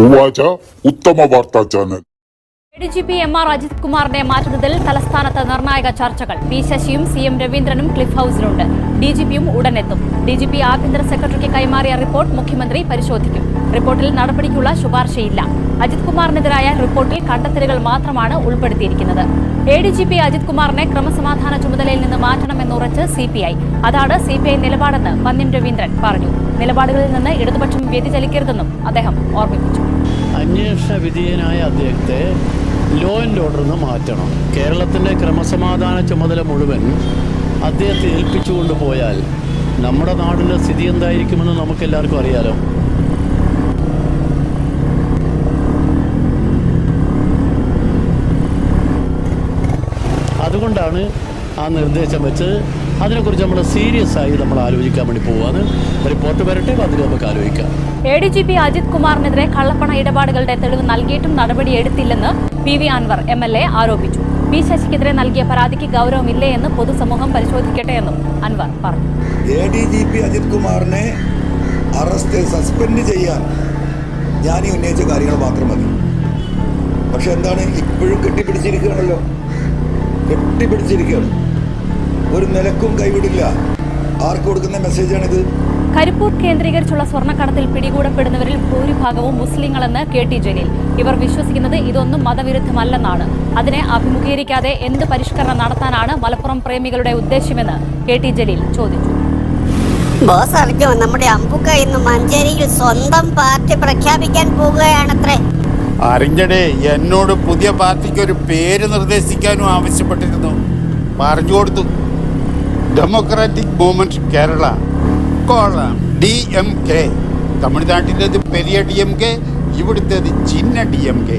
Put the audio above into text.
ഉവാച ഉത്തമ വാർത്താ channel. D G P M R Ajith കുമാറിനെ മാറ്റുന്നതിൽ തലസ്ഥാനത്ത് നിർണായക ചർച്ചകൾ. പി ശശിയും സി എം രവീന്ദ്രനും ക്ലിഫ് ഹൌസിലുണ്ട്. ഡി ജി പിയും ഉടനെത്തും. ഡി ജി പി ആഭ്യന്തര സെക്രട്ടറിക്ക് കൈമാറിയ റിപ്പോർട്ട് മുഖ്യമന്ത്രി പരിശോധിക്കും. റിപ്പോർട്ടിൽ നടപടിക്കുള്ള ശുപാർശയില്ല. അജിത് കുമാറിനെതിരായ റിപ്പോർട്ടിൽ കണ്ടെത്തലുകൾ മാത്രമാണ് ഉൾപ്പെടുത്തിയിരിക്കുന്നത്. A D G P Ajith കുമാറിനെ ക്രമസമാധാന ചുമതലയിൽ നിന്ന് മാറ്റണമെന്നുറച്ച് സി പി ഐ അതാണ് സി പി ഐ നിലപാടെന്ന് പന്ന്യൻ രവീന്ദ്രൻ പറഞ്ഞു. നിലപാടുകളിൽ നിന്ന് ഇടതുപക്ഷം വ്യതിചലിക്കരുതെന്നും അദ്ദേഹം ഓർമ്മിപ്പിച്ചു. അന്വേഷണ വിധേയനായ അദ്ദേഹത്തെ ലോ ആൻഡ് ഓർഡറിൽ മാറ്റണം. കേരളത്തിന്റെ ക്രമസമാധാന ചുമതല മുഴുവൻ അദ്ദേഹത്തെ ഏൽപ്പിച്ചുകൊണ്ട് പോയാൽ നമ്മുടെ നാടിന്റെ സ്ഥിതി എന്തായിരിക്കുമെന്ന് നമുക്കെല്ലാവർക്കും അറിയാലോ. അതുകൊണ്ടാണ് ആ നിർദ്ദേശം വെച്ച് അതിനെക്കുറിച്ച് നമ്മൾ സീരിയസ് ആയി നമ്മൾ ആലോചിക്കാൻ വേണ്ടി പോവാണ്. റിപ്പോർട്ട് വരട്ടെ അതിൽ നമുക്ക് ആലോചിക്കാം. A D G P Ajith കുമാറിനെതിരെ കള്ളപ്പണ ഇടപാടുകളുടെ തെളിവ് നൽകിയിട്ടും നടപടിയെടുത്തില്ലെന്ന് P V Anvar M L A ആരോപിച്ചു. പി ശശിക്കെതിരെ നൽകിയ പരാതിക്ക് ഗൗരവമില്ലേ എന്ന് പൊതുസമൂഹം പരിശോധിക്കട്ടെ എന്നും അൻവർ പറഞ്ഞു. A D G P Ajith കുമാറിനെ അറസ്റ്റ് സസ്പെൻഡ് ചെയ്യാൻ ഞാൻ ഈ ഉന്നയിച്ച കാര്യങ്ങൾ മാത്രം മതി. പക്ഷെ എന്താണ് ഇപ്പോഴും കെട്ടിപ്പിടിച്ചിരിക്കുകയാണല്ലോ? കെട്ടിപ്പിടിച്ചിരിക്കുകയാണ്. ഒരു നിലക്കും കൈവിടില്ല. ആർക്ക് കൊടുക്കുന്ന മെസ്സേജാണിത്? കരിപ്പൂർ കേന്ദ്രീകരിച്ചുള്ള സ്വർണക്കടത്തിൽ പിടികൂടപ്പെടുന്നവരിൽ ഭൂരിഭാഗവും മുസ്ലിങ്ങളെന്ന് കെ ടി ജലീൽ. ഇവർ വിശ്വസിക്കുന്നത് ഇതൊന്നും മതവിരുദ്ധമല്ലെന്നാണ്. അതിനെ അഭിമുഖീകരിക്കാതെ എന്ത് പരിഷ്കരണം നടത്താനാണ് മലപ്പുറം പ്രേമികളുടെ ഉദ്ദേശ്യമെന്ന് കെ ടി ജലീൽ ചോദിച്ചു. ബോസ് അറിഞ്ഞോ? നമ്മുടെ അമ്പുക്ക ഇന്ന് മഞ്ചേരിയിൽ സ്വന്തം പാർട്ടി പ്രഖ്യാപിക്കാൻ പോകുകയാണത്രേ അറിഞ്ഞടേ എന്നോട് പുതിയ പാർട്ടിക്ക് ഒരു പേര് നിർദ്ദേശിക്കാനും ആവശ്യപ്പെട്ടിരുന്നു. പറഞ്ഞു കൊടുത്തു. Democratic movement Kerala column D M K തമിഴ്നാട്ടിലേത് പെരിയ ഡി എം കെ ഇവിടുത്തേത് ചിന്ന ഡി എം കെ